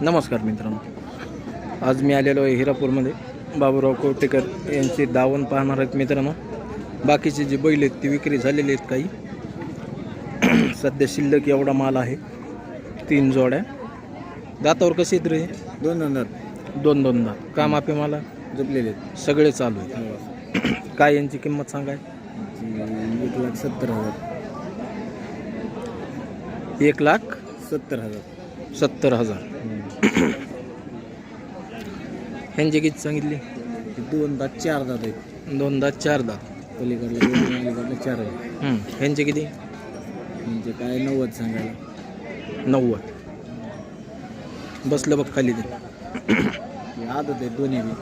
नमस्कार मित्रांनो. आज मी आलेलो आहे हिरापूरमध्ये. बाबूराव कोटेकर यांची दावण पाहणार आहेत मित्रांनो. बाकीचे जे बैल आहेत ते विक्री झालेले आहेत काही. सध्या शिल्लक एवढा माल आहे. तीन जोड्या. दातावर कसे आहेत रे? दोन नंबर दोन दोन दात काम आपे मला जपलेले सगळे चालू आहेत. काय यांची किंमत सांगाय? एक लाख सत्तर हजार. एक लाख? सत्तर हजार. सत्तर हजार. ह्यांची किती सांगितली? दोन दात चार दात आहेत. दोन दात चार दात. पलीकडला दोन अलीकडला चार आहेत. हं. ह्यांचे किती? म्हणजे काय नव्वद सांगायला. नव्वद. बसलं बघ खाली ते. हे आदत आहेत दोन्ही बी.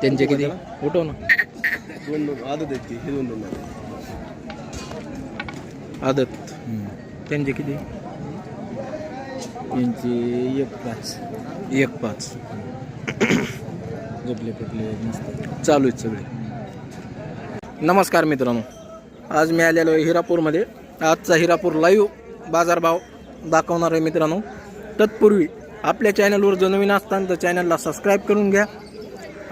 त्यांचे किती? उठव ना. दोन आदत आहेत की हे दोन दोन आदत. त्यांचे किती? यांची एक पाच. एक पाच. जपले पेटले मस्त. चालू आहेत सगळे. नमस्कार मित्रांनो. आज मी आलेलो आहे हिरापूरमध्ये. आजचा हिरापूर लाईव्ह बाजारभाव दाखवणार आहे मित्रांनो. तत्पूर्वी आपल्या चॅनलवर जर नवीन असताना तर चॅनलला सबस्क्राईब करून घ्या.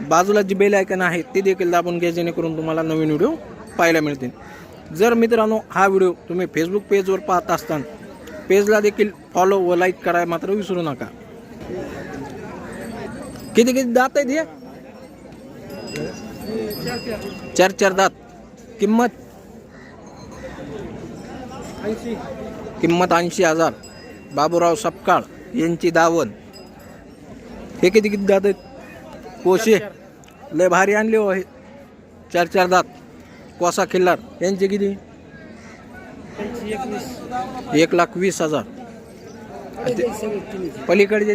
बाजूला जी बेल आयकन आहे ते देखील दाबून घ्या जेणेकरून तुम्हाला नवीन व्हिडिओ पाहायला मिळतील. जर मित्रांनो हा व्हिडिओ तुम्ही फेसबुक पेजवर पाहत असताना पेजला देखील फॉलो व लाईक करायला मात्र विसरू नका. किती किती दात आहेत हे? चार चार दात. किंमत? किंमत ऐंशी हजार. बाबूराव सपकाळ यांची दावण. हे किती किती दात आहेत? कोशे. लय भारी आणले हो हे. चार चार दात. कोसा खिल्लार. यांचे किती? एक लाख वीस हजार. ते- पलीकडचे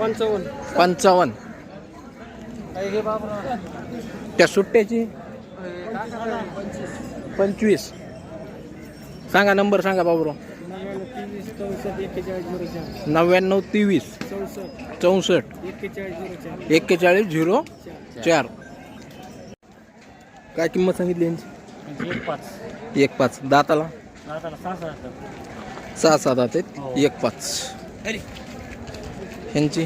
पंचावन्न. पंचावन्न. त्या सुट्ट्याची? पंचवीस. सांगा नंबर सांगा बाबूराव. नव्याण्णव तेवीस चौसष्ट एक्केचाळीस झिरो चार. काय किंमत सांगितली यांची? एक पाच. एक पाच. दाताला? दाताला सहा सहा दात आहेत. एक पाच. यांची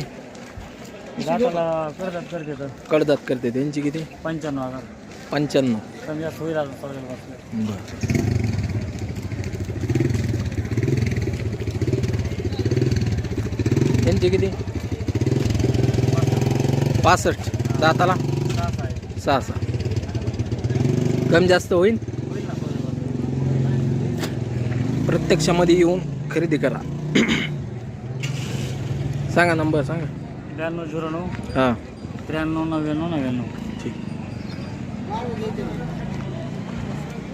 करते कडदात करते. त्यांची किती? पंच्याण्णव हजार. पंच्याण्णव. यांची किती? पासष्ट. दाताला? सहा सहा आहे. सहा सहा. कमी जास्त होईल. प्रत्यक्षामध्ये येऊन खरेदी करा. सांगा नंबर सांगा. ब्याण्णव झिरो नऊ. हां. त्र्याण्णव नव्याण्णव नव्याण्णव. ठीक.